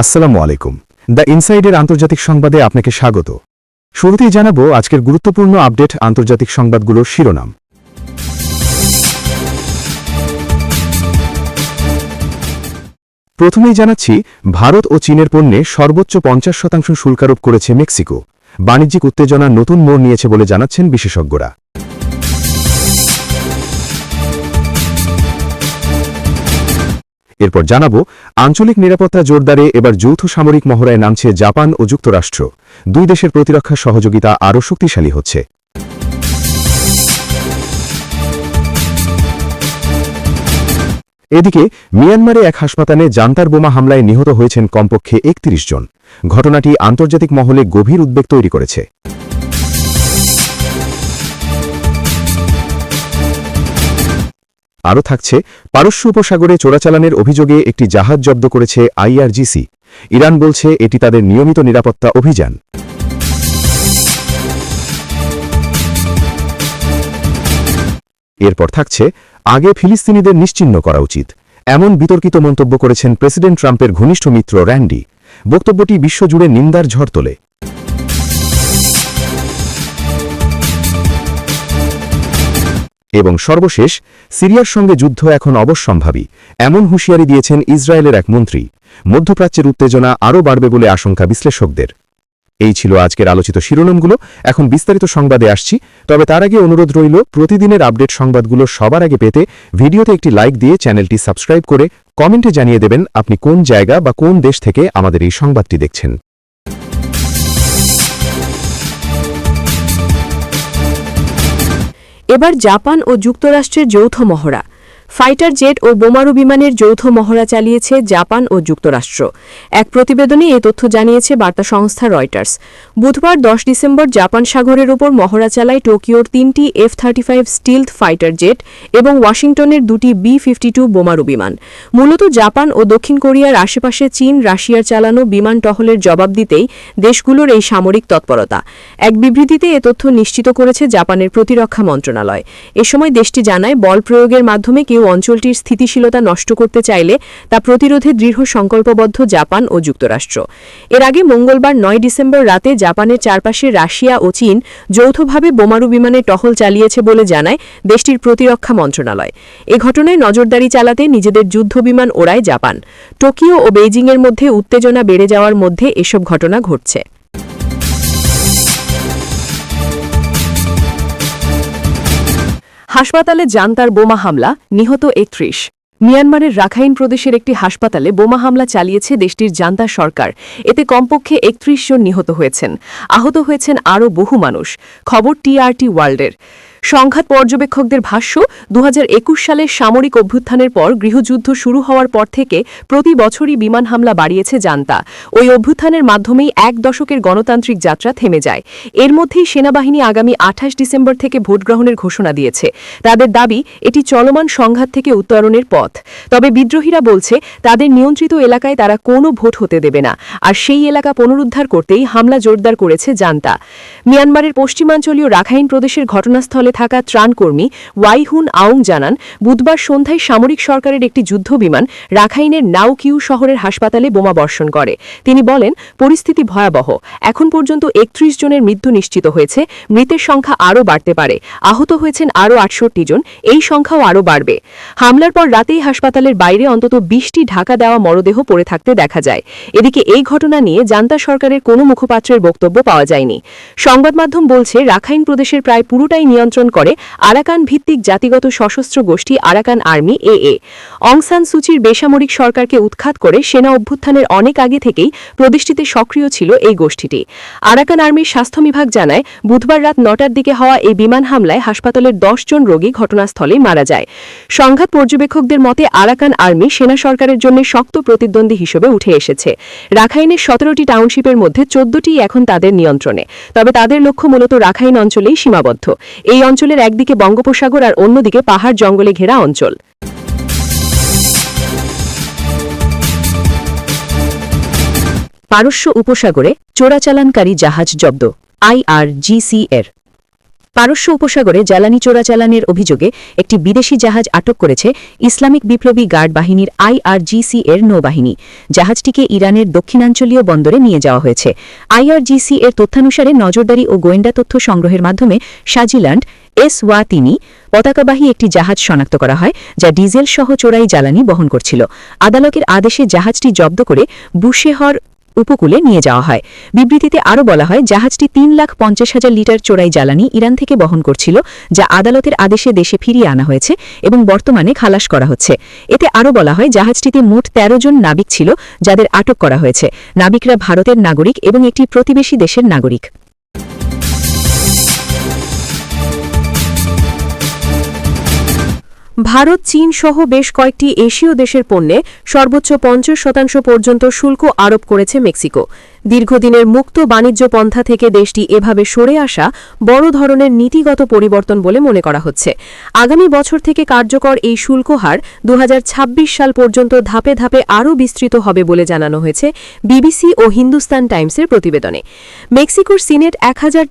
আসসালামু আলাইকুম। দ্য ইনসাইডের আন্তর্জাতিক সংবাদে আপনাকে স্বাগত। শুরুতেই জানাব আজকের গুরুত্বপূর্ণ আপডেট আন্তর্জাতিক সংবাদগুলোর শিরোনাম। প্রথমেই জানাচ্ছি, ভারত ও চীনের পণ্যে সর্বোচ্চ পঞ্চাশ শতাংশ শুল্কারোপ করেছে মেক্সিকো। বাণিজ্যিক উত্তেজনা নতুন মোড় নিয়েছে বলে জানাচ্ছেন বিশেষজ্ঞরা। এরপর জানাব, আঞ্চলিক নিরাপত্তা জোরদারে এবার যৌথ সামরিক মহড়ায় নামছে জাপান ও যুক্তরাষ্ট্র। দুই দেশের প্রতিরক্ষা সহযোগিতা আরও শক্তিশালী হচ্ছে। এদিকে, মিয়ানমারে এক হাসপাতালে জান্তার বোমা হামলায় নিহত হয়েছেন কমপক্ষে একত্রিশ জন। ঘটনাটি আন্তর্জাতিক মহলে গভীর উদ্বেগ তৈরি করেছে। আরও থাকছে, পারস্য উপসাগরে চোরাচালানের অভিযোগে একটি জাহাজ জব্দ করেছে আইআরজিসি। ইরান বলছে এটি তাদের নিয়মিত নিরাপত্তা অভিযান। এরপর থাকছে, আগে ফিলিস্তিনিদের নিশ্চিহ্ন করা উচিত। এমন বিতর্কিত মন্তব্য করেছেন প্রেসিডেন্ট ট্রাম্পের ঘনিষ্ঠ মিত্র র্যান্ডি। বক্তব্যটি বিশ্বজুড়ে নিন্দার ঝড় তোলে। এবং সর্বশেষ, সিরিয়ার সঙ্গে যুদ্ধ এখন অবশ্যম্ভাবী। এমন হুঁশিয়ারি দিয়েছেন ইসরায়েলের এক মন্ত্রী। মধ্যপ্রাচ্যের উত্তেজনা আরও বাড়বে বলে আশঙ্কা বিশ্লেষকদের। এই ছিল আজকের আলোচিত শিরোনামগুলো। এখন বিস্তারিত সংবাদে আসছি। তবে তার আগে অনুরোধ রইল, প্রতিদিনের আপডেট সংবাদগুলো সবার আগে পেতে ভিডিওতে একটি লাইক দিয়ে চ্যানেলটি সাবস্ক্রাইব করে কমেন্টে জানিয়ে দেবেন আপনি কোন জায়গা বা কোন দেশ থেকে আমাদের এই সংবাদটি দেখছেন। এবার জাপান ও যুক্তরাষ্ট্রের যৌথ মহড়া। ফাইটার জেট ও বোমারু বিমানের যৌথ মহড়া চালিয়েছে জাপান ও যুক্তরাষ্ট্র। এক প্রতিবেদনে এ তথ্য জানিয়েছে বার্তা সংস্থা রয়টার্স। বুধবার দশ ডিসেম্বর জাপান সাগরের ওপর মহড়া চালায় টোকিওর তিনটি F thirty five stealth fighter jet এবং ওয়াশিংটনের দুটি বি ফিফটি টু বোমারু বিমান। মূলত জাপান ও দক্ষিণ কোরিয়ার আশেপাশে চীন, রাশিয়ার চালানো বিমান টহলের জবাব দিতেই দেশগুলোর এই সামরিক তৎপরতা। এক বিবৃতিতে এ তথ্য নিশ্চিত করেছে জাপানের প্রতিরক্ষা মন্ত্রণালয়। এ সময় দেশটি জানায়, বল প্রয়োগের মাধ্যমে কেউ অঞ্চলটির স্থিতিশীলতা নষ্ট করতে চাইলে তা প্রতিরোধে দৃঢ় সংকল্পবদ্ধ জাপান ও যুক্তরাষ্ট্র। এর আগে মঙ্গলবার নয় ডিসেম্বর রাতে জাপানের চারপাশে রাশিয়া ও চীন যৌথভাবে বোমারু বিমানে টহল চালিয়েছে বলে জানায় দেশটির প্রতিরক্ষা মন্ত্রণালয়। এ ঘটনায় নজরদারি চালাতে নিজেদের যুদ্ধবিমান ওড়ায় জাপান। টোকিও ও বেইজিংয়ের মধ্যে উত্তেজনা বেড়ে যাওয়ার মধ্যে এসব ঘটনা ঘটছে। হাসপাতালে জান্তার বোমা হামলা, নিহত একত্রিশ। মিয়ানমারের রাখাইন প্রদেশের একটি হাসপাতালে বোমা হামলা চালিয়েছে দেশটির জান্তা সরকার। এতে কমপক্ষে একত্রিশ জন নিহত হয়েছেন। আহত হয়েছেন আরও বহু মানুষ। খবর টিআরটি ওয়ার্ল্ডের। সংঘাত পর্যবেক্ষকদের ভাষ্য দু হাজার একুশ সালের সামরিক অভ্যুত্থানের পর গৃহযুদ্ধ শুরু হওয়ার পর থেকে প্রতি বছরই বিমান হামলা বাড়িয়েছে জান্তা। ওই অভ্যুত্থানের মাধ্যমেই এক দশকের গণতান্ত্রিক যাত্রা থেমে যায়। এর মধ্যেই সেনাবাহিনী আগামী আঠাশ ডিসেম্বর থেকে ভোটগ্রহণের ঘোষণা দিয়েছে। তাদের দাবি, এটি চলমান সংঘাত থেকে উত্তরণের পথ। তবে বিদ্রোহীরা বলছে, তাদের নিয়ন্ত্রিত এলাকায় তারা কোনো ভোট হতে দেবে না। আর সেই এলাকা পুনরুদ্ধার করতেই হামলা জোরদার করেছে জান্তা। মিয়ানমারের পশ্চিমাঞ্চলীয় রাখাইন প্রদেশের ঘটনাস্থলে থাকা ত্রাণকর্মী ওয়াইহুন আউং জানান, বুধবার সন্ধ্যায় সামরিক সরকারের একটি যুদ্ধবিমান রাখাইনের নাউকিউ শহরের হাসপাতালে বোমা বর্ষণ করে। তিনি বলেন, পরিস্থিতি ভয়াবহ। এখন পর্যন্ত একত্রিশ জনের মৃত্যু নিশ্চিত হয়েছে। মৃতের সংখ্যা আরও বাড়তে পারে। আহত হয়েছেন আরও আটষট্টি জন। এই সংখ্যাও আরও বাড়বে। হামলার পর রাতেই হাসপাতালের বাইরে অন্তত বিশটি ঢাকা দেওয়া মরদেহ পড়ে থাকতে দেখা যায়। এদিকে এই ঘটনা নিয়ে জান্তা সরকারের কোনো মুখপাত্রের বক্তব্য পাওয়া যায়নি। সংবাদ মাধ্যম বলছে, রাখাইন প্রদেশের প্রায় পুরোটাই নিয়ন্ত্রণ করে আরাকান ভিত্তিক জাতিগত সশস্ত্র গোষ্ঠী আরাকান আর্মি, এএ। অংসান সুচির বেসামরিক সরকারকে উৎখাত করে সেনা অভ্যুত্থানের অনেক আগে থেকেই প্রদেশটিতে সক্রিয় ছিল এই গোষ্ঠীটি। আরাকান আর্মির স্বাস্থ্য বিভাগ জানায়, বুধবার রাত নটার দিকে হওয়া এই বিমান হামলায় হাসপাতালের জন রোগী ঘটনাস্থলেই মারা যায়। সংঘাত পর্যবেক্ষকদের মতে আরাকান আর্মি সেনা সরকারের জন্য শক্ত প্রতিদ্বন্দ্বী হিসেবে উঠে এসেছে। রাখাইনের সতেরোটি টাউনশিপের মধ্যে চোদ্দটি এখন তাদের নিয়ন্ত্রণে। তবে তাদের লক্ষ্য মূলত রাখাইন অঞ্চলেই সীমাবদ্ধ। এই অঞ্চলের একদিকে বঙ্গোপসাগর আর অন্যদিকে পাহাড় জঙ্গলে ঘেরা অঞ্চল। পারস্য উপসাগরে চোরাচালানকারী জাহাজ জব্দ আইআরজিসি এর পারস্য উপসাগরে জ্বালানি চোরাচালানের অভিযোগে একটি বিদেশি জাহাজ আটক করেছে ইসলামিক বিপ্লবী গার্ড বাহিনীর আইআরজিসি এর নৌবাহিনী। জাহাজটিকে ইরানের দক্ষিণাঞ্চলীয় বন্দরে নিয়ে যাওয়া হয়েছে। আইআরজিসি এর তথ্যানুসারে নজরদারি ও গোয়েন্দা তথ্য সংগ্রহের মাধ্যমে সাজিল্যান্ড এস ওয়া তিনি পতাকাবাহী একটি জাহাজ শনাক্ত করা হয়, যা ডিজেল সহ চোরাই জ্বালানি বহন করছিল। আদালতের আদেশে জাহাজটি জব্দ করে বুশেহর উপকূলে নিয়ে যাওয়া হয়। বিবৃতিতে আরও বলা হয়, জাহাজটি তিন লাখ পঞ্চাশ হাজার লিটার চোরাই জ্বালানি ইরান থেকে বহন করছিল, যা আদালতের আদেশে দেশে ফিরিয়ে আনা হয়েছে এবং বর্তমানে খালাস করা হচ্ছে। এতে আরও বলা হয়, জাহাজটিতে মোট ১৩ জন নাবিক ছিল, যাদের আটক করা হয়েছে। নাবিকরা ভারতের নাগরিক এবং একটি প্রতিবেশী দেশের নাগরিক। ভারত, চীন সহ বেশ কয়েকটি এশীয় দেশের পণ্যে সর্বোচ্চ পঞ্চাশ শতাংশ পর্যন্ত শুল্ক আরোপ করেছে মেক্সিকো। দীর্ঘদিনের মুক্ত বাণিজ্য পন্থা থেকে দেশটি এভাবে সরে আসা বড় ধরনের নীতিগত পরিবর্তন বলে মনে করা হচ্ছে। আগামী বছর থেকে কার্যকর এই শুল্ক হার দু সাল পর্যন্ত ধাপে ধাপে আরও বিস্তৃত হবে বলে জানানো হয়েছে বিবিসি ও হিন্দুস্তান টাইমসের প্রতিবেদনে। মেক্সিকোর সিনেট এক হাজার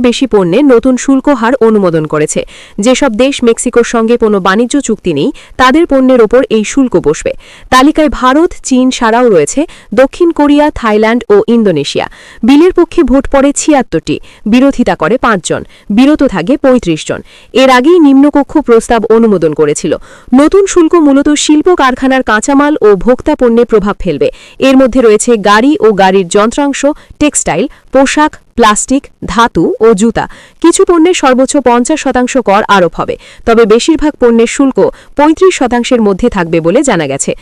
বেশি পণ্যে নতুন শুল্ক হার অনুমোদন করেছে। যেসব দেশ মেক্সিকোর সঙ্গে কোনো বাণিজ্য চুক্তি নেই, তাদের পণ্যের ওপর এই শুল্ক বসবে। তালিকায় ভারত, চীন ছাড়াও রয়েছে। দক্ষিণ কোরিয়া, থাইল্যান্ড ও ইন্দোনেশিয়া। বিলের পক্ষে ভোট পড়ে ছিয়াত্তরটি, বিরোধিতা করে পাঁচজন, বিরত থাকে ৩৫ জন। এর আগেই নিম্নকক্ষ প্রস্তাব অনুমোদন করেছিল। নতুন শুল্ক মূলত শিল্প কারখানার কাঁচামাল ও ভোক্তা পণ্যে প্রভাব ফেলবে। এর মধ্যে রয়েছে গাড়ি ও গাড়ির যন্ত্রাংশ, টেক্সটাইল, পোশাক প্লাস্টিক, ধাতু ও জুতা। কিছু পণ্যের সর্বোচ্চ পঞ্চাশ শতাংশ কর আরোপ হবে। তবে বেশিরভাগ পণ্যের শুল্ক পঁয়ত্রিশ শতাংশের মধ্যে থাকবে বলে জানা গেছে।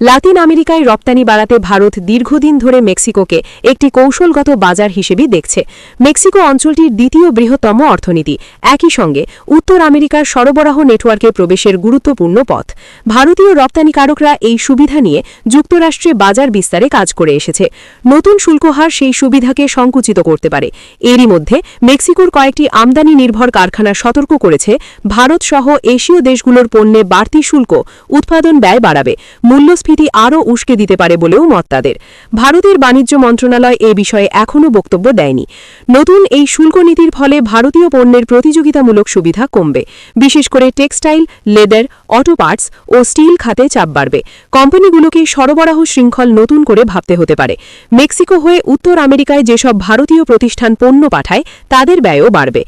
লাতিন আমেরিকায় রপ্তানি বাড়াতে ভারত দীর্ঘদিন ধরে মেক্সিকোকে একটি কৌশলগত বাজার হিসেবে দেখছে। মেক্সিকো অঞ্চলটির দ্বিতীয় বৃহত্তম অর্থনীতি। একই সঙ্গে উত্তর আমেরিকার সরবরাহ নেটওয়ার্কে প্রবেশের গুরুত্বপূর্ণ পথ। ভারতীয় রপ্তানিকারকরা এই সুবিধা নিয়ে যুক্তরাষ্ট্রে বাজার বিস্তারে কাজ করে এসেছে। নতুন শুল্কহার সেই সুবিধাকে সংকুচিত করতে পারে। এরই মধ্যে মেক্সিকোর কয়েকটি আমদানি নির্ভর কারখানা সতর্ক করেছে। ভারত সহ এশীয় দেশগুলোর পণ্যে বাড়তি শুল্ক, উৎপাদন ব্যয় বাড়াবে। মূল্যস্ফীতি আরও উস্কে দিতে পারে বলেও মত তাদের। ভারতের বাণিজ্য মন্ত্রণালয় এ বিষয়ে এখনও বক্তব্য দেয়নি। নতুন এই শুল্ক নীতির ফলে ভারতীয় পণ্যের প্রতিযোগিতামূলক সুবিধা কমবে। বিশেষ করে টেক্সটাইল, লেদার অটো পার্টস ও স্টিল খাতে চাপ বাড়বে। কোম্পানিগুলোকে সরবরাহ শৃঙ্খল নতুন করে ভাবতে হতে পারে। মেক্সিকো হয়ে উত্তর আমেরিকায় যেসব ভারতীয় প্রতিষ্ঠান পণ্য পাঠায়, তাদের ব্যয়ও বাড়বে।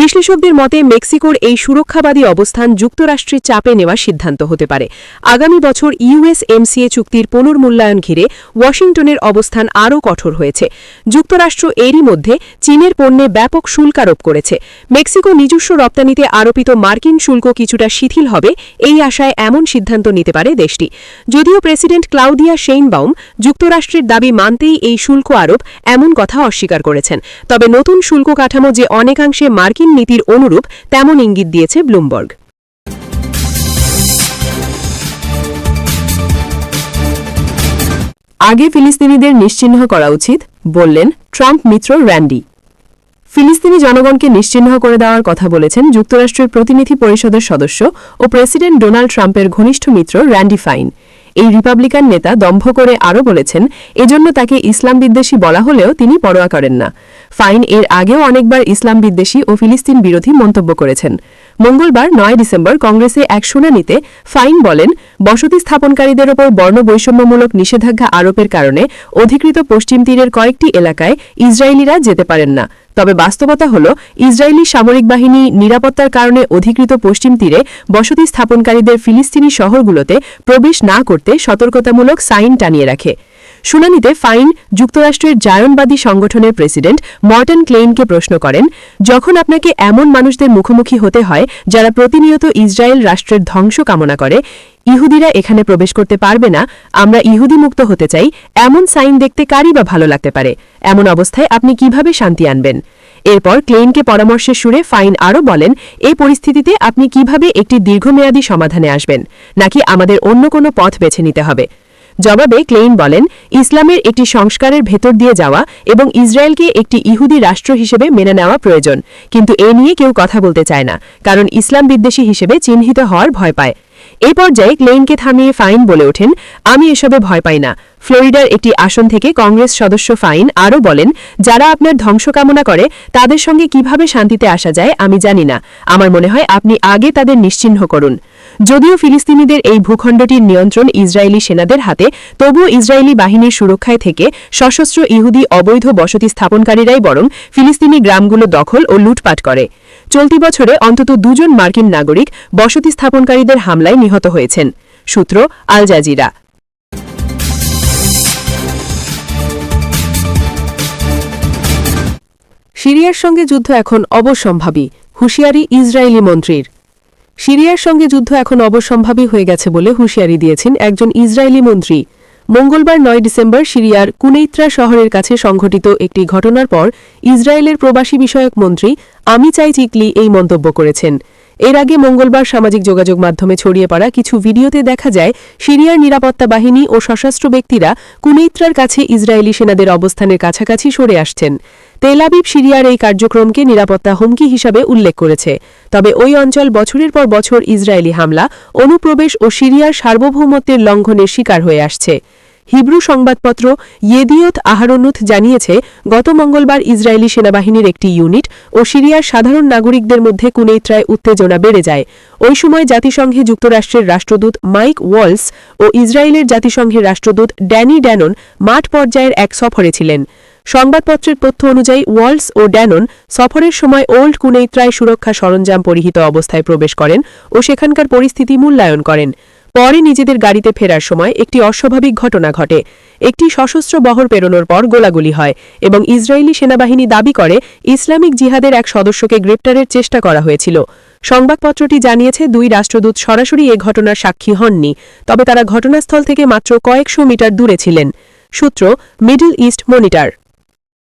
বিশ্লেষকদের মতে, মেক্সিকোর এই সুরক্ষাবাদী অবস্থান যুক্তরাষ্ট্রের চাপে নেওয়ার সিদ্ধান্ত হতে পারে। আগামী বছর ইউএসএমসিএ চুক্তির পুনর্মূল্যায়ন ঘিরে ওয়াশিংটনের অবস্থান আরও কঠোর হয়েছে। যুক্তরাষ্ট্র এরই মধ্যে চীনের পণ্যে ব্যাপক শুল্ক আরোপ করেছে। মেক্সিকো নিজস্ব রপ্তানিতে আরোপিত মার্কিন শুল্ক কিছুটা শিথিল হবে, এই আশায় এমন সিদ্ধান্ত নিতে পারে দেশটি। যদিও প্রেসিডেন্ট ক্লাউডিয়া শেইনবাউম যুক্তরাষ্ট্রের দাবি মানতেই এই শুল্ক আরোপ এমন কথা অস্বীকার করেছেন। তবে নতুন শুল্ক কাঠামো যে অনেকাংশে মার্কিন নীতির অনুরূপ তেমন ইঙ্গিত দিয়েছে ব্লুমবার্গ। আগে ফিলিস্তিনিদের নিশ্চিহ্ন করা উচিত, বললেন ট্রাম্প মিত্র র্যান্ডি। ফিলিস্তিনি জনগণকে নিশ্চিহ্ন করে দেওয়ার কথা বলেছেন যুক্তরাষ্ট্রের প্রতিনিধি পরিষদের সদস্য ও প্রেসিডেন্ট ডোনাল্ড ট্রাম্পের ঘনিষ্ঠ মিত্র র্যান্ডি ফাইন। এই রিপাবলিকান নেতা দম্ভ করে আরও বলেছেন, এজন্য তাকে ইসলাম বিদ্বেষী বলা হলেও তিনি পরোয়া করেন না। ফাইন এর আগেও অনেকবার ইসলাম বিদ্বেষী ও ফিলিস্তিন বিরোধী মন্তব্য করেছেন। মঙ্গলবার নয় ডিসেম্বর কংগ্রেসে এক শুনানিতে ফাইন বলেন, বসতি স্থাপনকারীদের ওপর বর্ণবৈষম্যমূলক নিষেধাজ্ঞা আরোপের কারণে অধিকৃত পশ্চিম তীরের কয়েকটি এলাকায় ইসরায়েলিরা যেতে পারেন না। তবে বাস্তবতা হল, ইসরায়েলি সামরিক বাহিনী নিরাপত্তার কারণে অধিকৃত পশ্চিম তীরে বসতি স্থাপনকারীদের ফিলিস্তিনি শহরগুলোতে প্রবেশ না করতে সতর্কতামূলক সাইন টানিয়ে রাখে। শুনানিতে ফাইন যুক্তরাষ্ট্রের জায়নবাদী সংগঠনের প্রেসিডেন্ট মর্টন ক্লেইনকে প্রশ্ন করেন, যখন আপনাকে এমন মানুষদের মুখোমুখি হতে হয় যারা প্রতিনিয়ত ইসরায়েল রাষ্ট্রের ধ্বংস কামনা করে, ইহুদিরা এখানে প্রবেশ করতে পারবে না, আমরা ইহুদি মুক্ত হতে চাই, এমন সাইন দেখতে কারই বা ভালো লাগতে পারে, এমন অবস্থায় আপনি কীভাবে শান্তি আনবেন? এরপর ক্লেইনকে পরামর্শের সুরে ফাইন আরও বলেন, এই পরিস্থিতিতে আপনি কীভাবে একটি দীর্ঘমেয়াদী সমাধানে আসবেন, নাকি আমাদের অন্য কোনো পথ বেছে নিতে হবে? জবাবে ক্লেইন বলেন, ইসলামের একটি সংস্কারের ভেতর দিয়ে যাওয়া এবং ইসরায়েলকে একটি ইহুদি রাষ্ট্র হিসেবে মেনে নেওয়া প্রয়োজন। কিন্তু এ নিয়ে কেউ কথা বলতে চায় না, কারণ ইসলাম বিদ্বেষী হিসেবে চিহ্নিত হওয়ার ভয় পায়। এই পর্যায়ে ক্লেইনকে থামিয়ে ফাইন বলে ওঠেন, আমি এসবে ভয় পাই না। ফ্লোরিডার একটি আসন থেকে কংগ্রেস সদস্য ফাইন আরও বলেন, যারা আপনার ধ্বংস কামনা করে, তাদের সঙ্গে কীভাবে শান্তিতে আসা যায় আমি জানি না। আমার মনে হয় আপনি আগে তাদের নিশ্চিহ্ন করুন। যদিও ফিলিস্তিনিদের এই ভূখণ্ডটির নিয়ন্ত্রণ ইসরায়েলি সেনাদের হাতে, তবুও ইসরায়েলি বাহিনীর সুরক্ষায় থেকে সশস্ত্র ইহুদি অবৈধ বসতি স্থাপনকারীরাই বরং ফিলিস্তিনি গ্রামগুলো দখল ও লুটপাট করে। চলতি বছরে অন্তত দুজন মার্কিন নাগরিক বসতি স্থাপনকারীদের হামলায় নিহত হয়েছেন। সূত্র আল জাজিরা। সিরিয়ার সঙ্গে যুদ্ধ এখন অবশ্যম্ভাবী হুঁশিয়ারি ইসরায়েলি মন্ত্রীর। সিরিয়ার সঙ্গে যুদ্ধ এখন অবসম্ভাবী হয়ে গেছে বলে হুঁশিয়ারি দিয়েছেন একজন ইসরায়েলি মন্ত্রী। মঙ্গলবার নয় ডিসেম্বর সিরিয়ার কুনেইত্রা শহরের কাছে সংঘটিত একটি ঘটনার পর ইসরায়েলের প্রবাসী বিষয়ক মন্ত্রী আমি চাই চিকলি এই মন্তব্য করেছেন। এর আগে মঙ্গলবার সামাজিক যোগাযোগ মাধ্যমে ছড়িয়ে পড়া কিছু ভিডিওতে দেখা যায়, সিরিয়ার নিরাপত্তা বাহিনী ও সশস্ত্র ব্যক্তিরা কুনেইত্রার কাছে ইসরায়েলি সেনাদের অবস্থানের কাছাকাছি সরে আসছেন। তেলাবিব সিরিয়ার এই কার্যক্রমকে নিরাপত্তা হুমকি হিসাবে উল্লেখ করেছে। তবে ওই অঞ্চল বছরের পর বছর ইসরায়েলি হামলা, অনুপ্রবেশ ও সিরিয়ার সার্বভৌমত্বের লঙ্ঘনের শিকার হয়ে আসছে। হিব্রু সংবাদপত্র ইয়েদিয়ত আহারনুথ জানিয়েছে, গত মঙ্গলবার ইসরায়েলি সেনাবাহিনীর একটি ইউনিট ও সিরিয়ার সাধারণ নাগরিকদের মধ্যে কুনেইত্রায় উত্তেজনা বেড়ে যায়। ওই সময় জাতিসংঘে যুক্তরাষ্ট্রের রাষ্ট্রদূত মাইক ওয়ালস ও ইসরায়েলের জাতিসংঘের রাষ্ট্রদূত ড্যানি ড্যানন মাঠ পর্যায়ের এক সফরে ছিলেন। সংবাদপত্রের তথ্য অনুযায়ী ওয়ালস ও ড্যানন সফরের সময় ওল্ড কুনেইত্রায় সুরক্ষা সরঞ্জাম পরিহিত অবস্থায় প্রবেশ করেন ও সেখানকার পরিস্থিতি মূল্যায়ন করেন। পরে নিজেদের গাড়িতে ফেরার সময় একটি অস্বাভাবিক ঘটনা ঘটে। একটি সশস্ত্র বহর পেরোনোর পর গোলাগুলি হয় এবং ইসরায়েলি সেনাবাহিনী দাবি করে, ইসলামিক জিহাদের এক সদস্যকে গ্রেপ্তারের চেষ্টা করা হয়েছিল। সংবাদপত্রটি জানিয়েছে, দুই রাষ্ট্রদূত সরাসরি এ ঘটনার সাক্ষী হননি, তবে তারা ঘটনাস্থল থেকে মাত্র কয়েকশো মিটার দূরে ছিলেন। সূত্র, মিডল ইস্ট মনিটর।